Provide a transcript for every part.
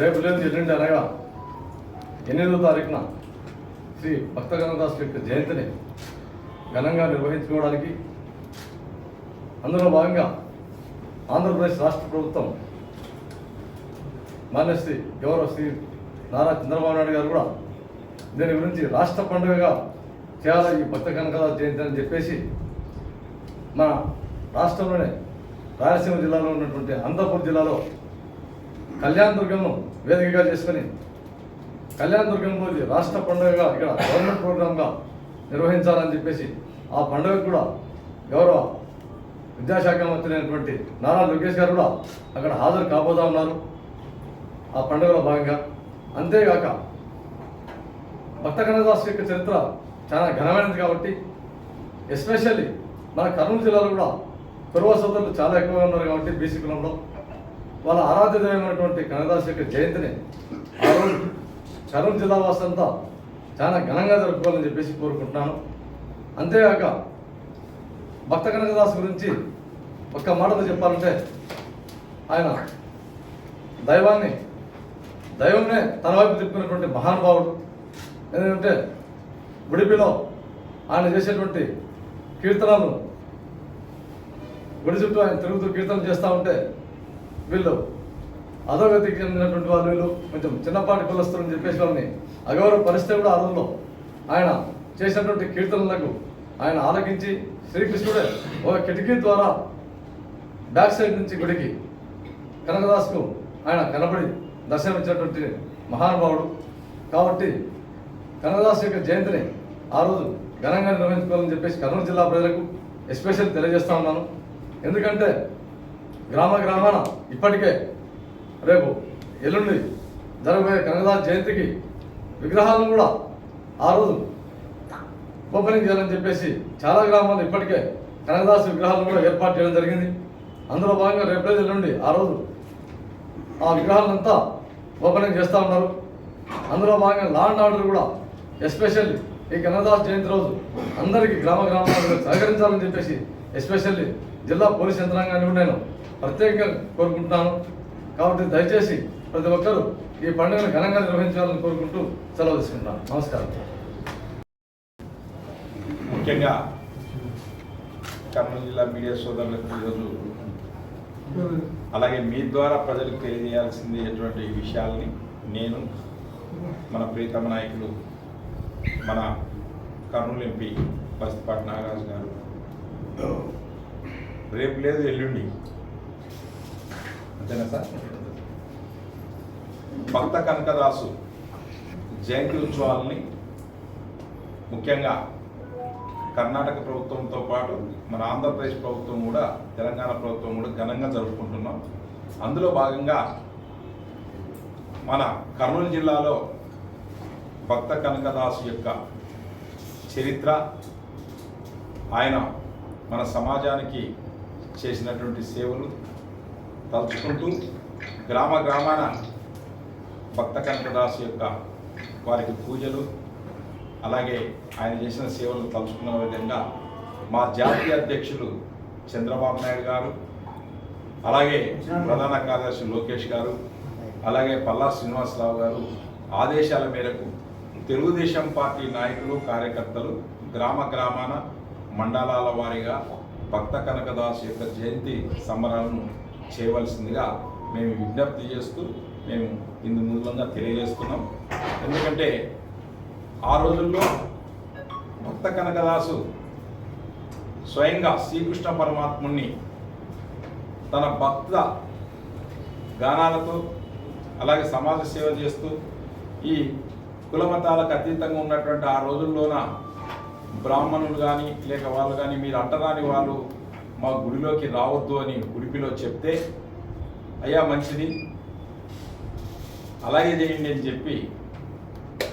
రేపు లేదు ఎల్లుండి అనగా ఎనిమిదో తారీఖున? శ్రీ భక్త గణదాస్ యొక్క జయంతిని ఘనంగా నిర్వహించుకోవడానికి అందులో భాగంగా ఆంధ్రప్రదేశ్ రాష్ట్ర ప్రభుత్వం మాన్యశ్రీ గౌరవ శ్రీ నారా చంద్రబాబు నాయుడు గారు కూడా దీని గురించి రాష్ట్ర పండుగగా చేయాలి ఈ భక్త కనకదాస్ జయంతి అని చెప్పేసి మన రాష్ట్రంలోనే రాయలసీమ జిల్లాలో ఉన్నటువంటి అనంతపురం జిల్లాలో కళ్యాణ దుర్గంను వేదికగా చేసుకొని కళ్యాణ దుర్గం రోజు రాష్ట్ర పండుగగా ఇక్కడ గవర్నమెంట్ ప్రోగ్రామ్గా నిర్వహించాలని చెప్పేసి ఆ పండుగ కూడా గౌరవ విద్యాశాఖ మంత్రి అయినటువంటి నారా లోకేష్ గారు కూడా అక్కడ హాజరు కాబోతా ఉన్నారు. ఆ పండుగలో భాగంగా. అంతేగాక భక్త కన్నదాస్ యొక్క చరిత్ర చాలా ఘనమైనది కాబట్టి ఎస్పెషల్లీ మన కర్నూలు జిల్లాలో కూడా కురవ సోదరులు చాలా ఎక్కువగా ఉన్నారు కాబట్టి బీసీ కులంలో. వాళ్ళ ఆరాధ్య దైవమైనటువంటి యొక్క జయంతిని ఆ రోజు కర్నూలు జిల్లా వాసంతా చాలా ఘనంగా జరుపుకోవాలని చెప్పేసి కోరుకుంటున్నాను. అంతేగాక భక్త కనకదాస్ గురించి ఒక్క మాటతో చెప్పాలంటే ఆయన దైవాన్ని దైవంనే తన వైపు తిప్పుకున్నటువంటి మహానుభావుడు. ఎందుకంటే ఉడిపిలో ఆయన చేసేటువంటి కీర్తనలు గుడి చుట్టూ ఆయన తిరుగుతూ కీర్తనలు చేస్తూ ఉంటే వీళ్ళు అధోగతికి చెందినటువంటి వాళ్ళు వీళ్ళు. కొంచెం చిన్నపాటి కులస్తులు అని చెప్పేసి వాళ్ళని అగౌరవ పరిస్థితి కూడా ఆ ఆయన చేసినటువంటి కీర్తనలకు ఆయన ఆలకించి శ్రీకృష్ణుడే ఒక కిటికీ ద్వారా బ్యాక్ సైడ్ నుంచి గుడికి కనకదాస్కు ఆయన కనబడి దర్శనమిచ్చినటువంటి మహానుభావుడు. కాబట్టి కనకదాస్ యొక్క జయంతిని ఆ రోజు ఘనంగా నిర్వహించుకోవాలని చెప్పేసి కర్నూలు జిల్లా ప్రజలకు ఎస్పెషల్ తెలియజేస్తా ఉన్నాను. ఎందుకంటే గ్రామ గ్రామాన ఇప్పటికే రేపు ఎల్లుండి జరగబోయే కనకదాస్ జయంతికి విగ్రహాలను కూడా ఆ రోజు ఓపెనింగ్ చేయాలని చెప్పేసి చాలా గ్రామాలు ఇప్పటికే కనకదాస్ విగ్రహాలను కూడా ఏర్పాటు చేయడం జరిగింది. అందులో భాగంగా రేపు రోజు ఎల్లుండి ఆ రోజు ఆ విగ్రహాలంతా ఓపెనింగ్ చేస్తూ ఉన్నారు. అందులో భాగంగా లా అండ్ ఆర్డర్ కూడా ఎస్పెషల్లీ ఈ కన్నదాస్ జయంతి రోజు అందరికీ గ్రామ గ్రామాలకు సహకరించాలని చెప్పేసి ఎస్పెషల్లీ జిల్లా పోలీస్ యంత్రాంగాన్ని కూడా నేను ప్రత్యేకంగా కోరుకుంటున్నాను. కాబట్టి దయచేసి ప్రతి ఒక్కరూ ఈ పండుగను ఘనంగా నిర్వహించాలని కోరుకుంటూ సెలవు తీసుకుంటాను నమస్కారం. ముఖ్యంగా కర్నూలు జిల్లా మీడియా సోదరులకు ఈరోజు అలాగే మీ ద్వారా ప్రజలకు తెలియజేయాల్సింది ఎటువంటి విషయాల్ని నేను మన ప్రీతమ నాయకులు మన కర్నూలు ఎంపీ బస్తిపాటి నాగరాజు గారు రేపు లేదు ఎల్లుండి. అంతేనా సార్? భక్త కనకదాసు జయంతి ఉత్సవాలని ముఖ్యంగా కర్ణాటక ప్రభుత్వంతో పాటు మన ఆంధ్రప్రదేశ్ ప్రభుత్వం కూడా తెలంగాణ ప్రభుత్వం కూడా ఘనంగా జరుపుకుంటున్నాం. అందులో భాగంగా మన కర్నూలు జిల్లాలో భక్త కనకదాసు యొక్క చరిత్ర ఆయన మన సమాజానికి చేసినటువంటి సేవలు తలుచుకుంటూ గ్రామ గ్రామాన భక్త కనకదాసు యొక్క వారికి పూజలు అలాగే ఆయన చేసిన సేవలు తలుచుకున్న విధంగా మా జాతీయ అధ్యక్షులు చంద్రబాబు నాయుడు గారు అలాగే ప్రధాన కార్యదర్శి లోకేష్ గారు అలాగే పల్లా శ్రీనివాసరావు గారు ఆదేశాల మేరకు తెలుగుదేశం పార్టీ నాయకులు కార్యకర్తలు గ్రామ గ్రామాన మండలాల వారీగా భక్త కనకదాస్ యొక్క జయంతి సంబరాలను చేయవలసిందిగా మేము విజ్ఞప్తి చేస్తూ మేము ఇందు మూలంగా తెలియజేస్తున్నాం. ఎందుకంటే ఆ రోజుల్లో భక్త కనకదాసు స్వయంగా శ్రీకృష్ణ పరమాత్ముణ్ణి తన భక్త గానాలతో అలాగే సమాజ సేవ చేస్తూ ఈ కులమతాలకు అతీతంగా ఉన్నటువంటి ఆ రోజుల్లోన బ్రాహ్మణులు కానీ లేక వాళ్ళు కానీ మీరు అంటరాని వాళ్ళు మా గుడిలోకి రావద్దు అని ఉడిపిలో చెప్తే అయ్యా మంచిది. అలాగే చేయండి అని చెప్పి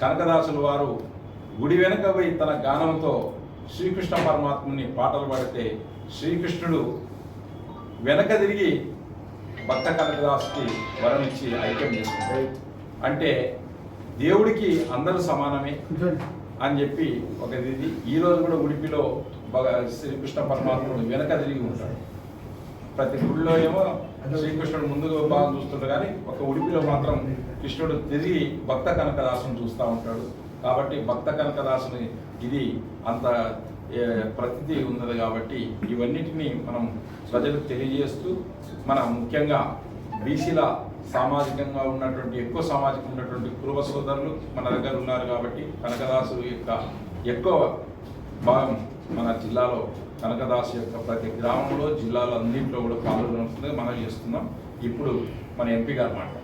కనకదాసులు వారు గుడి వెనుక పోయి తన గానంతో శ్రీకృష్ణ పరమాత్ముని పాటలు పాడితే శ్రీకృష్ణుడు వెనక తిరిగి భక్త కనకదాసుకి వరం ఐక్యం చేస్తుంది అంటే దేవుడికి అందరూ సమానమే. అని చెప్పి ఒక ఇది. ఈ రోజు కూడా ఉడిపిలో భగ శ్రీకృష్ణ పరమాత్ముడు వెనక తిరిగి ఉంటాడు. ప్రతి గుడిలో ఏమో శ్రీకృష్ణుడు ముందుగా బాగా చూస్తుంటాడు కానీ ఒక ఉడిపిలో మాత్రం కృష్ణుడు తిరిగి భక్త కనకదాసును చూస్తూ ఉంటాడు. కాబట్టి భక్త కనకదాసుని ఇది అంత ప్రతిదీ ఉన్నది కాబట్టి ఇవన్నిటిని మనం ప్రజలకు తెలియజేస్తూ మన ముఖ్యంగా బీసీల సామాజికంగా ఉన్నటువంటి ఎక్కువ సామాజికంగా ఉన్నటువంటి కురువ సోదరులు మన దగ్గర ఉన్నారు కాబట్టి కనకదాసు యొక్క ఎక్కువ భాగం మన జిల్లాలో కనకదాసు యొక్క ప్రతి గ్రామంలో జిల్లాలో అన్నింటిలో కూడా పాల్గొనుతుంది మనం చేస్తున్నాం. ఇప్పుడు మన ఎంపీ గారు మాట్లాడారు